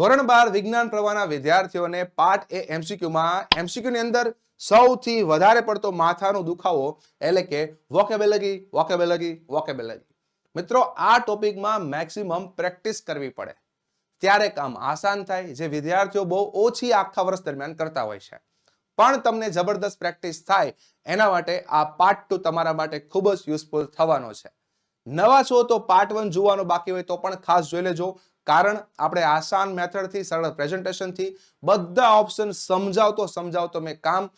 ધોરણ બાર વિજ્ઞાન પ્રવાહના વિદ્યાર્થીઓને પાઠ એ એમસીક્યુમાં, એમસીક્યુની અંદર સૌથી વધારે પડતો માથાનો દુખાવો એટલે કે વોકેબેલગી વોકેબેલગી વોકેબેલગી મિત્રો, આ ટોપિકમાં મેક્સિમમ પ્રેક્ટિસ કરવી પડે. ત્યારે કામ આસાન થાય, જે વિદ્યાર્થીઓ બહુ ઓછી આખા વર્ષ દરમિયાન કરતા હોય છે. પણ તમને જબરદસ્ત પ્રેક્ટિસ થાય, એના માટે આ પાર્ટ ટુ તમારા માટે ખૂબ જ યુઝફુલ થવાનો છે. નવા છો તો પાર્ટ વન જોવાનો બાકી હોય તો પણ ખાસ જોઈ લેજો. કારણ આપણે આસાન મેથડથી, સરળ પ્રેઝન્ટેશનથી બધા ઓપ્શન સમજાવતો સમજાવતો મેં કામ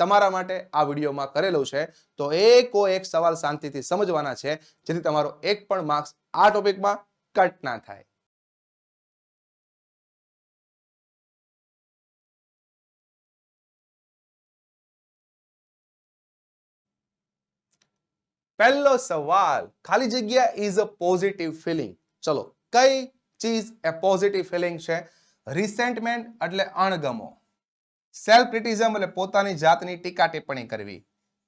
તમારા માટે આ વિડીયોમાં કરેલું છે. તો એકો એક સવાલ શાંતિથી સમજવાના છે. જેથી તમારો એક પણ માર્ક્સ આ ટોપિકમાં કટ ના થાય. પહેલો સવાલ, ખાલી જગ્યા ઇઝ અ પોઝિટિવ ફિલિંગ ચલો, કઈ ચીજ એ પોઝિટિવ ફિલિંગ છે? રિસેન્ટમેન્ટ એટલે અણગમો. સેલ્ફ ક્રિટિઝમ એટલે પોતાની જાતની ટીકા ટિપ્પણી કરવી.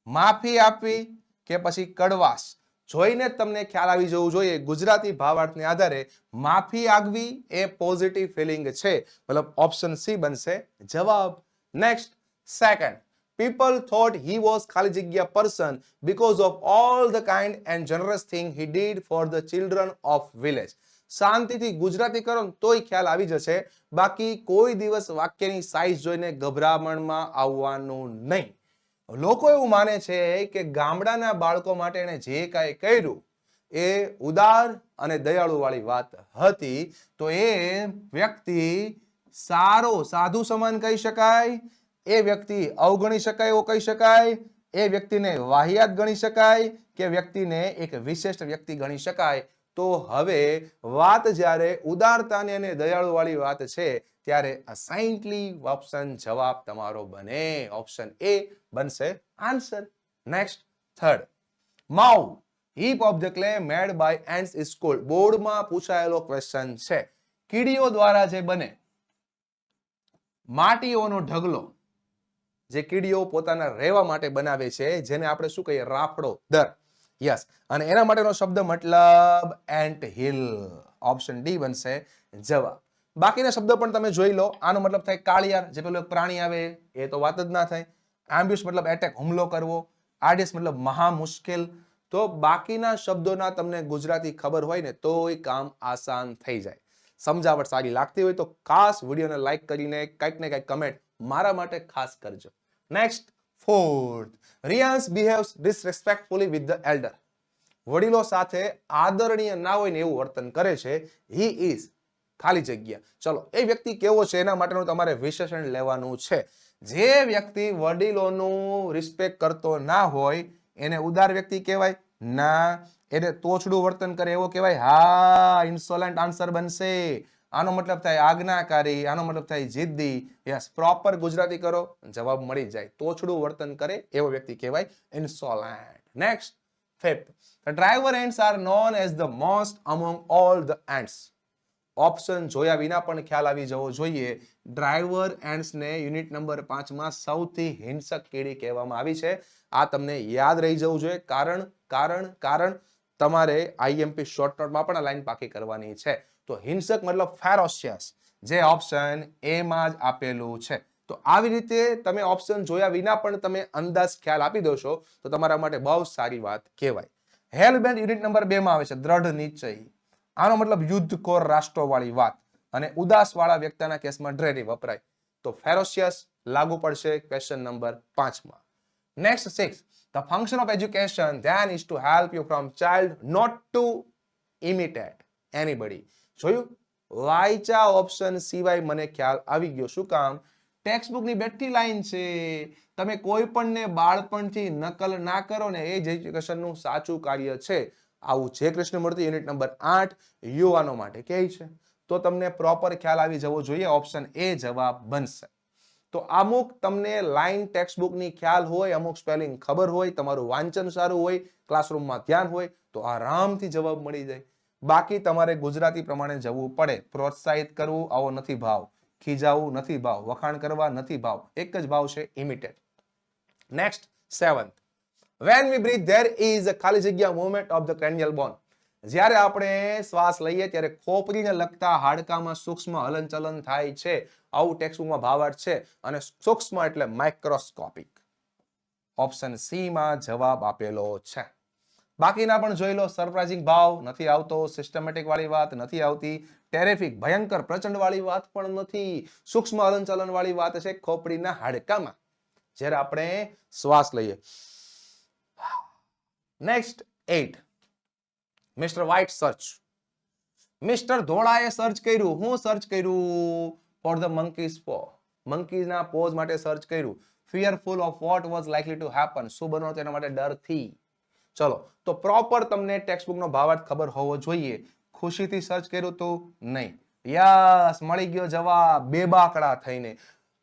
માફી આપવી કે પછી કડવાશ? જોઈને તમને ખ્યાલ આવી જવું જોઈએ, ગુજરાતી ભાવાર્થને આધારે માફી આગવી એ પોઝિટિવ ફિલિંગ છે. મતલબ ઓપ્શન સી બનશે. જવાબ next second people thought he was ખાલી જગ્યા person because of all the kind and generous thing he did for the children of village. શાંતિથી ગુજરાતી કરો તોય ખ્યાલ આવી જશે. બાકી કોઈ દિવસ વાક્યની સાઈઝ જોઈને ગભરામણમાં આવવાનું નહીં. લોકો એવું માને છે કે ગામડાના બાળકો માટે એણે જે કાંઈ કર્યું એ ઉદાર અને દયાળુ વાળી વાત હતી. તો એ વ્યક્તિ સારો સાધુ સમાન કહી શકાય એ વ્યક્તિ અવગણી શકાય એવો કહી શકાય? એ વ્યક્તિને વાહિયાત ગણી શકાય કે વ્યક્તિને એક વિશિષ્ટ વ્યક્તિ ગણી શકાય? તો હવે વાત જ્યારે ઉદારતાની અને દયાળુવાળી વાત છે, ત્યારે અસાઇન્ટલી ઓપ્શન જવાબ તમારો બને. ઓપ્શન એ બનશે answer. Next, third. Mow, hip of the mad by and cold બોર્ડમાં પૂછાયેલો ક્વેશ્ચન છે. કીડીઓ દ્વારા જે બને, માટીઓનો ઢગલો જે કીડીઓ પોતાના રહેવા માટે બનાવે છે, જેને આપણે શું કહીએ? રાફડો દર. યસ અને એના માટેનો શબ્દ મતલબ એન્ટ હિલ ઓપ્શન ડી બનશે જવાબ. બાકીના શબ્દો પણ તમે જોઈ લો. આનો મતલબ થાય કાળિયાર જે પેલું પ્રાણી આવે એ તો વાત જ ના થાય. એમ્બ્યુસ મતલબ એટેક હુમલો કરવો. આર્ડિસ મતલબ મહા મુશ્કેલ તો બાકીના શબ્દોના તમને ગુજરાતી ખબર હોય ને તો એ કામ આસાન થઈ જાય. સમજાવટ સારી લાગતી હોય તો ખાસ વિડીયોને લાઇક કરીને કંઈક ને કંઈક કમેન્ટ મારા માટે ખાસ કરજો. Next fourth Riyansh behaves disrespectfully with the elder વડીલો સાથે આદરણીય ના હોય ને એવું વર્તન કરે છે હી ઇઝ ખાલી જગ્યા. ચલો, એ વ્યક્તિ કેવો છે એના માટેનું તમારે વિશેષણ લેવાનું છે. જે વ્યક્તિ વડીલોનું રિસ્પેક્ટ કરતો ના હોય, એને ઉદાર વ્યક્તિ કહેવાય? ના. એને તોછડું વર્તન કરે એવો કહેવાય? હા ઇન્સોલન્ટ આન્સર બનશે. આનો મતલબ થાય આજ્ઞાકારી, આનો મતલબ થાય જિદ્દી. યસ પ્રોપર ગુજરાતી કરો, જવાબ મળી જાય. તોછડું વર્તન કરે એવો વ્યક્તિ કહેવાય insolent next fifth the driver ends are known as the most among all the ends option જોયા વિના પણ ખ્યાલ આવી જવો જોઈએ. ડ્રાઈવર એન્ડ્સને યુનિટ નંબર પાંચમાં સૌથી હિંસક કીડી કહેવામાં આવી છે. આ તમને યાદ રહી જવું જોઈએ. કારણ કારણ કારણ તમારે આઈએમપી શોર્ટનોટમાં પણ આ લાઈન પાકી કરવાની છે. તો હિંસક મતલબ ફેરોશિયસ, જે ઓપ્શન એમાં જ આપેલું છે. તો આવી રીતે તમે ઓપ્શન જોયા વિના પણ તમે અંદાજ ખ્યાલ આપી દો છો તો તમારા માટે બહુ સારી વાત કહેવાય. હેલબેન્ડ યુનિટ નંબર બે માં આવે છે, દ્રઢ નિશ્ચય. આનો મતલબ યુદ્ધખોર રાષ્ટ્રો વાળી વાત અને ઉદાસ વાળા વ્યક્તિના કેસમાં ડ્રેરી વપરાય. તો ફેરોશિયસ લાગુ પડશે ક્વેશ્ચન નંબર પાંચમાં next six the function of education then is to help you from child not to imitate anybody જોયું? વાયચા ઓપ્શન સિવાય મને ખ્યાલ આવી ગયો. શું કામ? ટેક્સ્ટ બુકની બેઠી લાઈન છે. તમે કોઈ પણને બાળપણથી નકલ ના કરો ને એ જ એજ્યુકેશનનું સાચું કાર્ય છે. આવું જે કૃષ્ણમૂર્તિ યુનિટ નંબર આઠ. યુવાનો માટે કહે છે. તો તમને પ્રોપર ખ્યાલ આવી જવો જોઈએ. ઓપ્શન એ જવાબ બનશે. તો અમુક તમને લાઈન ટેક્સ્ટ બુકની ખ્યાલ હોય, અમુક સ્પેલિંગ ખબર હોય, તમારું વાંચન સારું હોય ક્લાસરૂમમાં ધ્યાન હોય, તો આરામથી જવાબ મળી જાય. બાકી તમારે ગુજરાતી પ્રમાણે જવું પડે. પ્રોત્સાહિત કરવું, આવો નથી ભાવ. ખીજાવું નથી ભાવ. વખાણ કરવા નથી ભાવ. એક જ ભાવ છે imitated next seventh when we breathe there is ખાલી જગ્યા movement of the cranial bone જ્યારે આપણે શ્વાસ લઈએ, ત્યારે ખોપરીને લગતા હાડકામાં સૂક્ષ્મ હલનચલન થાય છે. આવું ટેક્સ્ટબુકમાં ભાવાર્થ છે અને સૂક્ષ્મ એટલે માઇક્રોસ્કોપિક ઓપ્શન સી માં જવાબ આપેલો છે. બાકીના પણ જોઈ લો, સરપ્રાઇઝિંગ ભાવ નથી આવતો સિસ્ટમેટિક વાળી વાત નથી આવતી ટેરેફિક ભયંકર, પ્રચંડ વાળી વાત પણ નથી, સૂક્ષ્મ હલનચલન વાળી વાત છે ખોપડીના હાડકામાં. જ્યારે આપણે શ્વાસ લઈએ. Next at mister white search mister ધોળાએ search કર્યું. હું સર્ચ કર્યું? ફોર ધ મંકીઝ પો મંકીઝના પોઝ માટે સર્ચ કર્યું. Fearful of what was likely to happen શું બનો તેના માટે ડરથી? ચલો, તો પ્રોપર તમને ટેક્સ્ટ બુકનો ભાવાર્થ ખબર હોવો જોઈએ. ખુશીથી સર્ચ કર્યું તો નહીં. યસ, મળી ગયો જવાબ. બે બાકડા થઈને.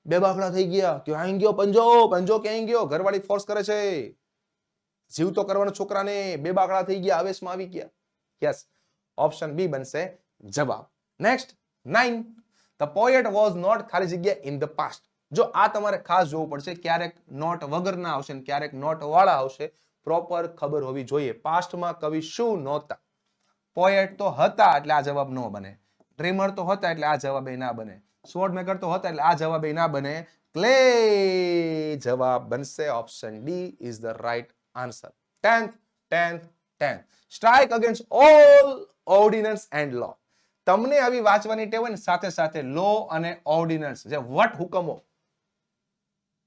બે બાકડા થઈ ગયા. ક્યાં ગયો પંજો પંજો ક્યાં ગયો? ઘરવાળી ફોર્સ કરે છે. જીવ તો કરવાનો છોકરાને. બે બાકડા થઈ ગયા, આવેશમાં આવી ગયા. યસ ઓપ્શન બી બનશે જવાબ. Next nine the poet was not ખાલી જગ્યા ઇન ધ પાસ્ટ જો આ તમારે ખાસ જોવું પડશે, ક્યારેક નોટ વગરના આવશે ક્યારેક નોટ વાળા આવશે પ્રોપર ખબર હોવી જોઈએ. પાસ્ટમાં કવિ શું નહોતા? પોએટ તો હતા એટલે આ જવાબ ન બને. ડ્રીમર તો હતા એટલે આ જવાબ એ ના બને. સ્વોર્ડ મેકર તો હતા એટલે આ જવાબ એ ના બને. ક્લે જવાબ બનશે option D is the right answer tenth tenth tenth strike against all ordinance and law તમને આવી વાંચવાની ટેવ હોય ને, સાથે સાથે લો અને ઓર્ડિનન્સ જે વટ હુકમો,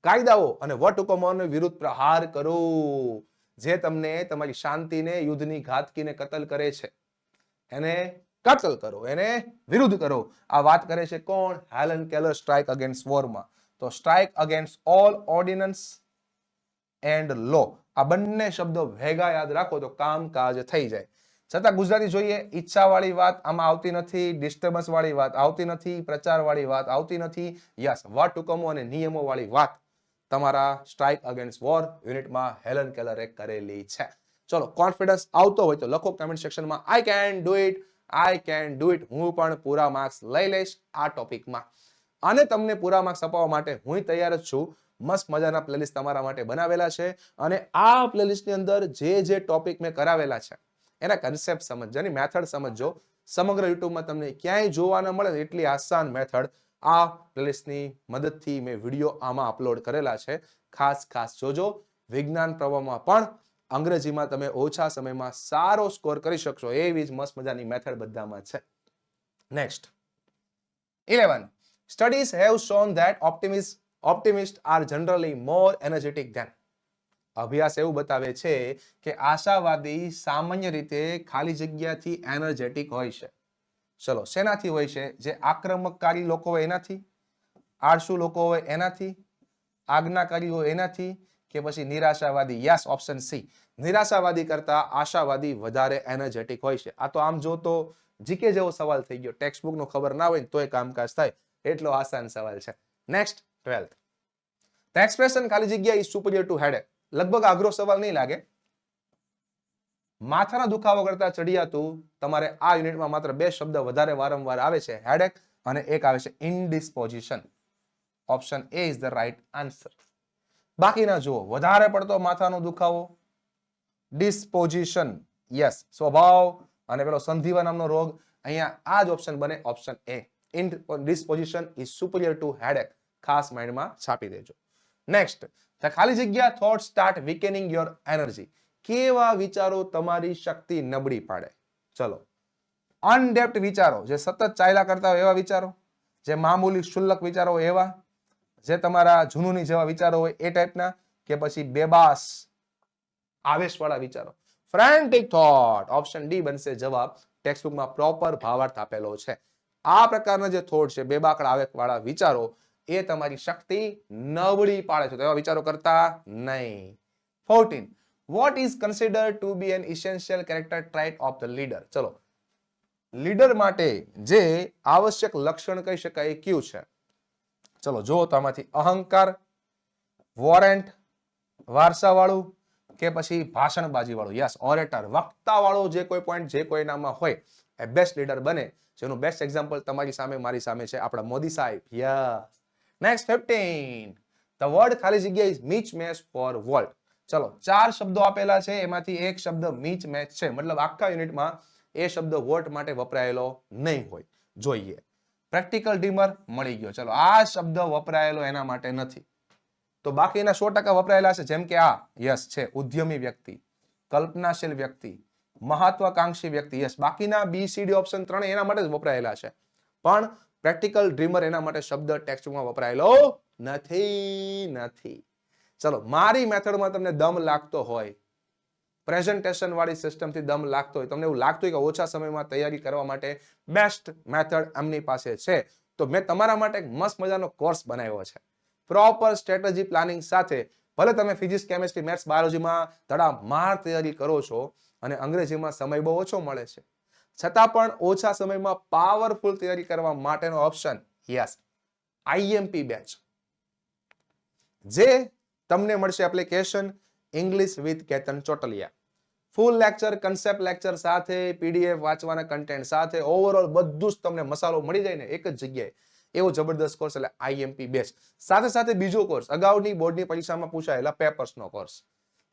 કાયદાઓ અને વટ હુકમોનો વિરુદ્ધ પ્રહાર કરો. જે તમને તમારી શાંતિને, યુદ્ધની ઘાતકીને કતલ કરે છે. એને કતલ કરો, એને વિરુદ્ધ કરો. આ વાત કરે છે કોણ? હેલન કેલર સ્ટ્રાઇક અગેન્સ્ટ વોરમાં તો strike against all ordinance and law આ બંને શબ્દો ભેગા યાદ રાખો તો કામકાજ થઈ જાય. છતાં ગુજરાતી જોઈએ, ઈચ્છાવાળી વાત આમાં આવતી નથી ડિસ્ટર્બન્સ વાળી વાત આવતી નથી પ્રચાર વાળી વાત આવતી નથી. યસ વટ હુકમો અને નિયમો વાળી વાત. તમારા સ્ટ્રાઇક અગેન્સ્ટ વોર યુનિટમાં હેલન કેલરે કરેલી છે. ચલો કોન્ફિડન્સ આવતો હોય તો લખો કમેન્ટ સેક્શનમાં I can do it I can do it હું પણ પૂરા માર્ક્સ લઈ લઈશ આ ટોપિકમાં અને તમને પૂરા માર્ક્સ અપાવવા માટે હું તૈયાર જ છું. મસ્ત મજાના પ્લેલિસ્ટ તમારા માટે બનાવેલા છે અને આ પ્લેલિસ્ટની અંદર જે જે ટોપિક મેં કરાવેલા છે, એના કન્સેપ્ટ સમજજો, એની મેથડ સમજજો. સમગ્ર યુટ્યુબમાં તમને ક્યાંય જોવા ન મળે એટલી આસાન મેથડ આ પ્લેલિસ્ટની મદદથી મેં વીડિયો આમાં અપલોડ કરેલા છે. ખાસ ખાસ જોજો. વિજ્ઞાન પ્રવાહમાં પણ અંગ્રેજીમાં તમે ઓછા સમયમાં સારો સ્કોર કરી શકશો. એવી જ મસ્ત મજાની મેથડ બધામાં છે. Next eleven studies have shown that optimist optimist are generally more energetic than અભ્યાસ એવું બતાવે છે કે આશાવાદી સામાન્ય રીતે ખાલી જગ્યાથી એનર્જેટિક હોય છે. ચલો, શેનાથી હોય છે? જે આક્રમકકારી લોકો હોય એનાથી? આળસુ લોકો હોય એનાથી? આજ્ઞાકારી હોય એનાથી? કે પછી નિરાશાવાદી? યસ ઓપ્શન સી નિરાશાવાદી કરતા આશાવાદી વધારે એનર્જેટિક હોય છે. આ તો આમ જો તો જીકે જેવો સવાલ થઈ ગયો. ટેક્સ્ટ બુક નો ખબર ના હોય ને તોય કામકાજ થાય. એટલો આસાન સવાલ છે. નેક્સ્ટ ટ્વેલ્થ ધ એક્સપ્રેશન ખાલી જગ્યા ઇઝ સુપરિયર ટુ હેડેક લગભગ આગ્રો સવાલ નહીં લાગે. માથાના દુખાવો કરતા ચડિયાતું તમારે આ યુનિટમાં માત્ર બે શબ્દ વધારે વારંવાર આવે છે હેડેક અને એક આવે છે indisposition option A is the right answer બાકીના જુઓ, વધારે પડતો માથાનો દુખાવો? ડિસ્પોઝિશન યસ સ્વભાવ અને પેલો સંધિવા નામનો રોગ, અહીંયા આ જ ઓપ્શન બને option A in disposition is superior to headache ખાસ માઇન્ડમાં છાપી દેજો. નેક્સ્ટ ખાલી જગ્યા thought start weakening your energy કેવા વિચારો તમારી શક્તિ નબળી પાડે? ચલો. અનડેપ્ટ વિચારો. જે સતત ચાલ્યા કરતા હોય એવા વિચારો. જે મામૂલી શુલ્લક વિચારો હોય એવા. જે તમારા જૂનુની જેવા વિચારો હોય એ ટાઈપના કે પછી બેબાસ આવેશવાળા વિચારો. ફ્રેન્ટિક થોટ ઓપ્શન ડી બનશે જવાબ. ટેક્સ્ટબુકમાં પ્રોપર ભાવાર્થ આપેલો છે. આ પ્રકારના જે થોટ છે બેબાકડા આવેશવાળા વિચારો, એ તમારી શક્તિ નબળી પાડે છે. તો એવા વિચારો કરતા નહીં. Fourteen what is consider to be an essential character trait of the leader ચલો. લીડર માટે જે આવશ્યક લક્ષણ કહી શકાય એ કયું છે? ચલો જો તો અહંકાર, વોરેન્ટ, વારસાવાળું કે પછી ભાષણબાજી વાળું યસ ઓરેટર વક્તા વાળો જે કોઈ પોઈન્ટ જે કોઈનામાં હોય, એ બેસ્ટ લીડર બને. જેનું બેસ્ટ એક્ઝામ્પલ તમારી સામે, મારી સામે છે આપણા મોદી સાહેબ. Yes next fifteen the word ખાલી જગ્યા is much match for world ચલો, ચાર શબ્દો આપેલા છે, એમાંથી એક શબ્દ મીચ મેચ છે. મતલબ આખા યુનિટમાં એ શબ્દ વોટ માટે વપરાયેલો નહીં હોય. જોઈએ. પ્રેક્ટિકલ ડીમર મળી ગયો. ચલો, આ શબ્દ વપરાયેલો એના માટે નથી. તો બાકીના સો ટકા વપરાયેલા છે, જેમ કે આ. યસ છે. ઉદ્યમી વ્યક્તિ, કલ્પનાશીલ વ્યક્તિ, મહત્વાકાંક્ષી વ્યક્તિ. યસ બાકીના બી સી ડી ઓપ્શન ત્રણે એના માટે જ વપરાયેલા છે. પણ પ્રેક્ટિકલ ડ્રીમર એના માટે શબ્દ ટેક્સ્ટમાં વપરાયેલો નથી. નથી. ચલો, મારી મેથડમાં તમને દમ લાગતો હોય પ્રેઝન્ટેશન વાળી સિસ્ટમથી દમ લાગતો હોય, તમને એવું લાગતું હોય કે ઓછા સમયમાં તૈયારી કરવા માટે બેસ્ટ મેથડ એમની પાસે છે, તો મેં તમારા માટે એક મસ્ત મજાનો કોર્સ બનાવ્યો છે. પ્રોપર સ્ટ્રેટેજી પ્લાનિંગ સાથે, ભલે તમે ફિઝિક્સ કેમેસ્ટ્રી મેથ્સ બાયોલોજીમાં ધડામાર તૈયારી કરો છો અને અંગ્રેજીમાં સમય બહુ ઓછો મળે છે. છતાં પણ ઓછા સમયમાં પાવરફુલ તૈયારી કરવા માટેનો ઓપ્શન યસ આઈએમપી બેચ જે તમને મળશે application English with Ketan Chotaliya. Full lecture concept lecture સાથે પીડીએફ વાંચવાના કન્ટેન્ટ સાથે ઓવરઓલ બધું જ તમને મસાલો મળી જાય ને એક જ જગ્યાએ. એવો જબરદસ્ત કોર્સ એટલે આઈએમપી બેચ સાથે સાથે બીજો કોર્સ અગાઉની બોર્ડની પરીક્ષામાં પૂછાયેલા પેપર્સનો કોર્સ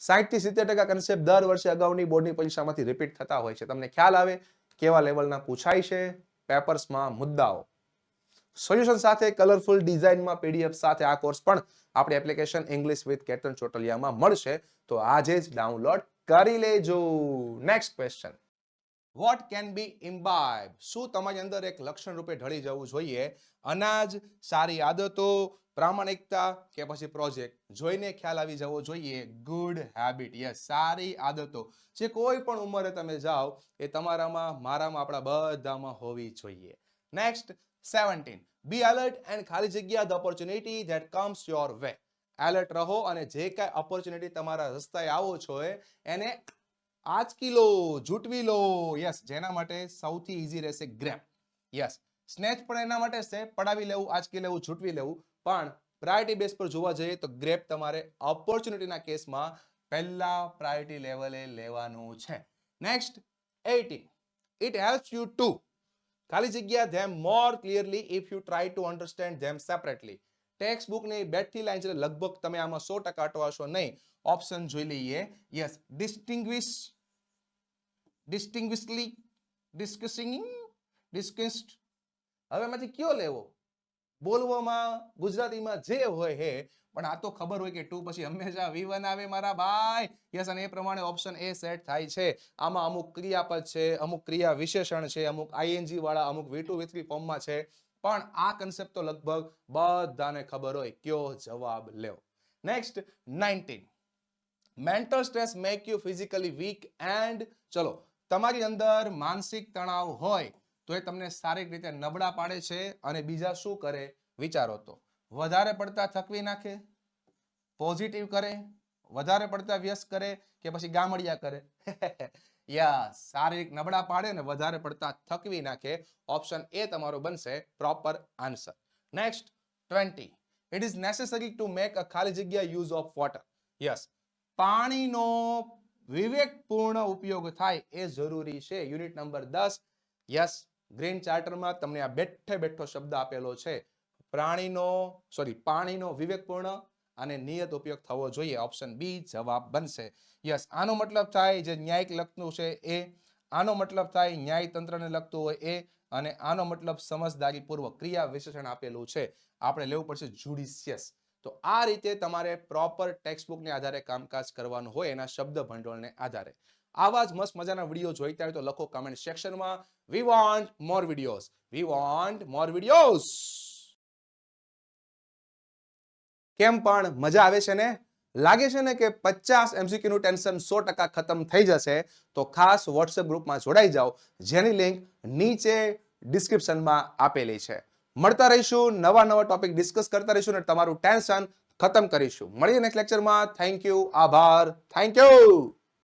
સાઠથી સિત્તેર ટકા કન્સેપ્ટ દર વર્ષે અગાઉની બોર્ડની પરીક્ષામાંથી રિપીટ થતા હોય છે. તમને ખ્યાલ આવે કેવા લેવલના પૂછાય છે પેપર્સમાં મુદ્દાઓ. સોલ્યુશન સાથે કલરફુલ ડિઝાઇનમાં પીડીએફ સાથે આ કોર્સ પણ આપણી એપ્લિકેશન ઇંગ્લિશ વિથ કેટન ચોટલિયામાં મળશે. તો આજે જ ડાઉનલોડ કરી લેજો. Next question what can be imbibe શું તમારી અંદર એક લક્ષણ રૂપે ઢળી જવું જોઈએ? અનાજ, સારી આદતો, પ્રામાણિકતા કે પછી પ્રોજેક્ટ જોઈને ખ્યાલ આવી જવો જોઈએ. ગુડ હેબિટ યસ સારી આદતો. જે કોઈ પણ ઉંમરે તમે જાઓ, એ તમારામાં, મારામાં, આપણા બધામાં હોવી જોઈએ. Next seventeen be alert and ખાલી જગ્યા the opportunity that comes your way alert રહો અને જે કાંઈ ઓપોર્ચ્યુનિટી તમારા રસ્તાએ આવો છો એને આંચકી લો, જૂટવી લો. યસ જેના માટે સૌથી ઇઝી રહેશે ગ્રેપ યસ સ્નેચ પણ એના માટે છે, પડાવી લેવું, આંચકી લેવું, જૂટવી લેવું. પણ પ્રાયોરિટી બેસ પર જોવા જઈએ તો ગ્રેપ તમારે ઓપોર્ચ્યુનિટીના કેસમાં પહેલા પ્રાયોરિટી લેવલે લેવાનું છે. Next eighteen it helps you to ખાલી જગ્યા them more clearly if you try to understand them separately text બુકની બેઠી લાઈન છે, લગભગ તમે આમાં સો ટકા અટવાશો નહીં. ઓપ્શન જોઈ લઈએ. Yes distinguish distinguishly discussing discussed હવે એમાંથી કયો લેવો? બોલવામાં ગુજરાતીમાં જે હોય હે, પણ આ તો ખબર હોય કે ટુ પછી હંમેશા વી વન આવે મારા ભાઈ. યસ અને એ પ્રમાણે ઓપ્શન એ સેટ થાય છે. આમાં અમુક ક્રિયાપદ છે, અમુક ક્રિયા વિશેષણ છે, અમુક આઈએનજી વાળા, અમુક વી ટુ વી થ્રી ફોર્મમાં છે. પણ આ કન્સેપ્ટ તો લગભગ બધાને ખબર હોય. કયો જવાબ લેવો? Next nineteen mental stress make you physically weak and ચલો, તમારી અંદર માનસિક તણાવ હોય તો એ તમને શારીરિક રીતે નબળા પાડે છે અને બીજા શું કરે વિચારો તો. વધારે પડતા થકવી નાખે પોઝિટિવ કરે, વધારે પડતા વ્યસ્ત કરે કે પછી ગામડિયા કરે. યા, શારીરિક નબળા પાડે ને વધારે પડતા થકવી નાખે ઓપ્શન એ તમારો બનશે proper answer next twenty it is necessary to make a ખાલી જગ્યા યુઝ ઓફ વોટર યસ પાણીનો વિવેકપૂર્ણ ઉપયોગ થાય એ જરૂરી છે. યુનિટ નંબર દસ. યસ ગ્રીન ચાર્ટરમાં તમને આ બેઠે બેઠો શબ્દ આપેલો છે. પ્રાણીનો સોરી પાણીનો વિવેકપૂર્ણ અને નિયત ઉપયોગ થવો જોઈએ. ઓપ્શન બી જવાબ બનશે. યસ આનો મતલબ થાય જે ન્યાયિક લગતું છે એ, આનો મતલબ થાય ન્યાય તંત્રને લગતું હોય એ, અને આનો મતલબ સમજદારીપૂર્વક ક્રિયા વિશેષણ આપેલું છે. આપણે લેવું પડશે જુડિશિયસ તો આ રીતે તમારે પ્રોપર ટેક્સ્ટબુકને આધારે કામકાજ કરવાનું હોય એના શબ્દ ભંડોળને આધારે. આવા જ મસ્ત મજાના વીડિયો જોઈતા હોય તો લખો કમેન્ટ સેક્શનમાં we want more videos we want more videos કેમ પણ મજા આવે છે ને? લાગે છે ને કે પચાસ એમસીક્યુ નું ટેન્શન સો ટકા ખતમ થઈ જશે? તો ખાસ વોટ્સએપ ગ્રુપમાં જોડાઈ જાઓ, જેની લિંક નીચે ડિસ્ક્રિપ્શનમાં આપેલી છે. મળતા રહીશું, નવા નવા ટોપિક ડિસ્કસ કરતા રહીશું અને તમારું ટેન્શન ખતમ કરીશું. મળીએ નેક્સ્ટ લેક્ચરમાં થેન્ક યુ આભાર. Thank you